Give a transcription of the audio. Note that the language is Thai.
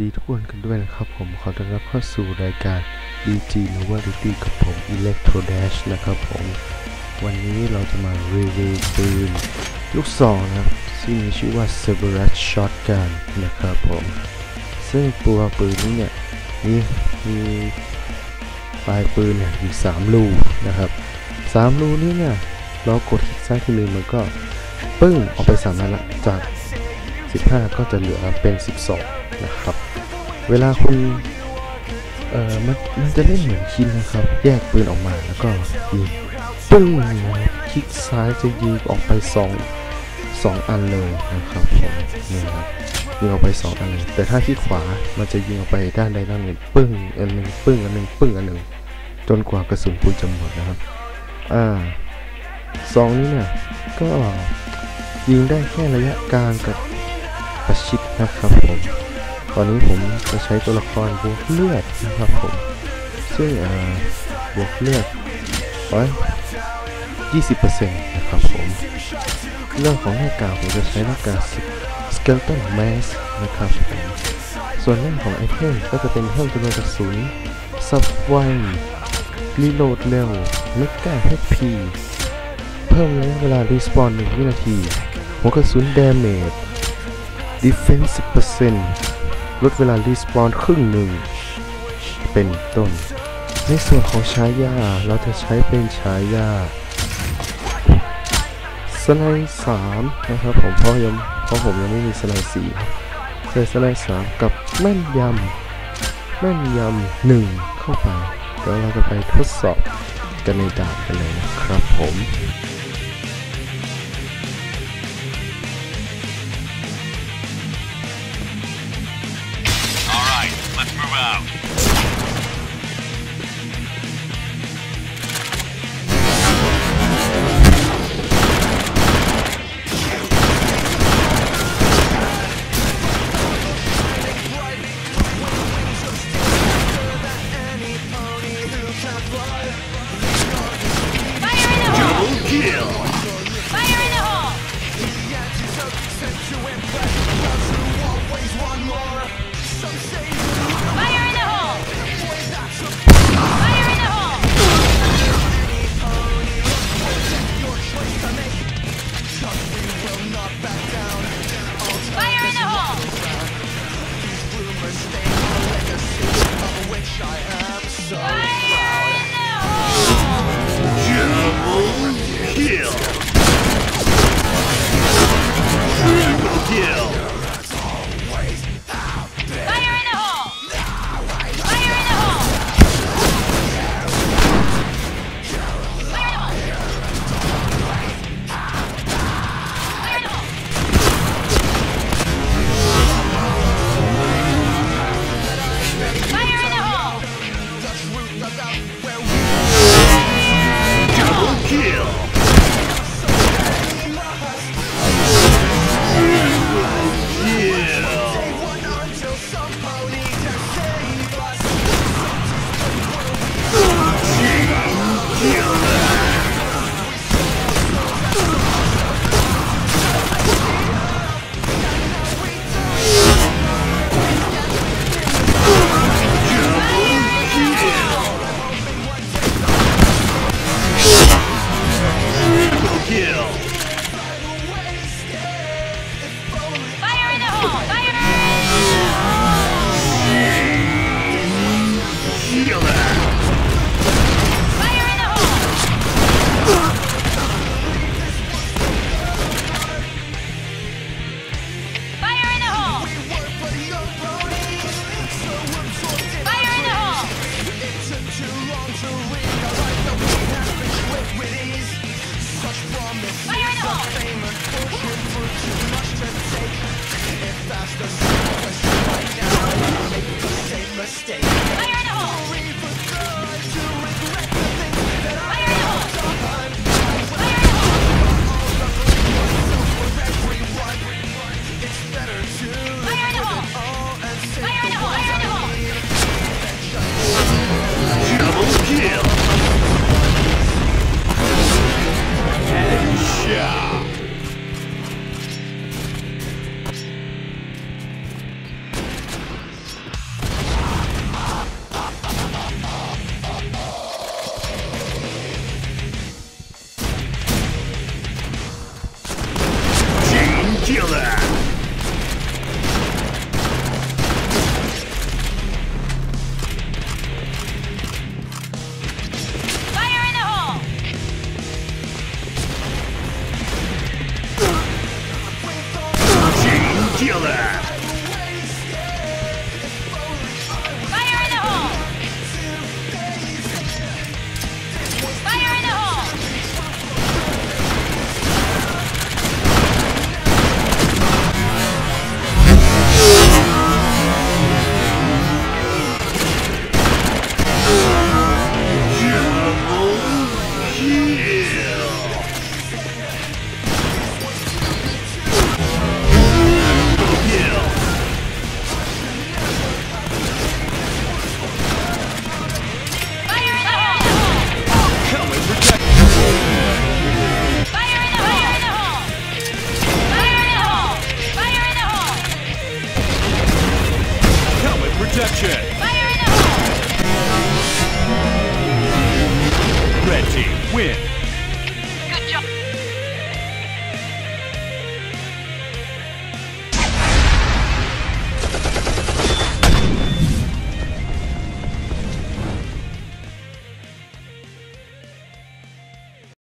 วัสดีทุกคนกันด้วยนะครับผมขอต้อนรับเข้าสู่รายการ DG Novelty กับผม Electro Dash นะครับผม วันนี้เราจะมารีวิวปืนลูกซองนะครับที่มีชื่อว่า Cerberus Shotgun นะครับผม ซึ่งตัวปืนนี้เนี่ยมีมีปลายปืนเนี่ยอยู่3รูนะครับ3รูนี้เนี่ยเรากดคลิกซ้ายทีนึงมันก็ปึ้งออกไป3นัดละจาก 15 ก็จะเหลือเป็น 12 นะครับ เวลาคุณเอ่อมันมันจะเล่นเหมือนคินนะครับ แยกปืนออกมาแล้วก็ยิงปึ้งคลิกซ้ายจะยิงออกไป 2 2 อันเลยนะครับผมนี่ครับยิงออกไป 2 อันเลยแต่ถ้าคลิกขวามันจะยิงออกไปด้านใดด้านหนึ่งปึ้งอันหนึ่งปึ้งอันหนึ่งปึ้งอันหนึ่งจนกว่ากระสุนคุณจะหมดนะครับอ่าซองนี้เนี่ยก็ยิงได้แค่ระยะกลางกับ ประชิดนะครับผม ตอนนี้ผมจะใช้ตัวละครบวกเลือดนะครับผม ซึ่งบวกเลือดไว้20%นะครับผม เรื่องของหน้ากากผมจะใช้หน้ากาก Skeleton Mask นะครับผมส่วนเรื่องของไอเทมก็จะเป็นเพิ่มจำนวนกระสุนซับไวรีโหลดเร็วเมกาเฮพีเพิ่มระยะเวลารีสปอน1วินาที หัวกระสุน Damage Defense 10%ลดเวลารีสปอนครึ่งหนึ่ง เป็นต้น ในส่วนของฉายา เราจะใช้เป็นฉายาสไนด์สามนะครับผมเพราะยังเพราะผมยังไม่มีสไนด์สี่ใส่สไนด์สามกับแม่นยำแม่นยำหนึ่งเข้าไปเดี๋ยวเราจะไปทดสอบกันในด่านกันเลยนะครับผม move out. kill.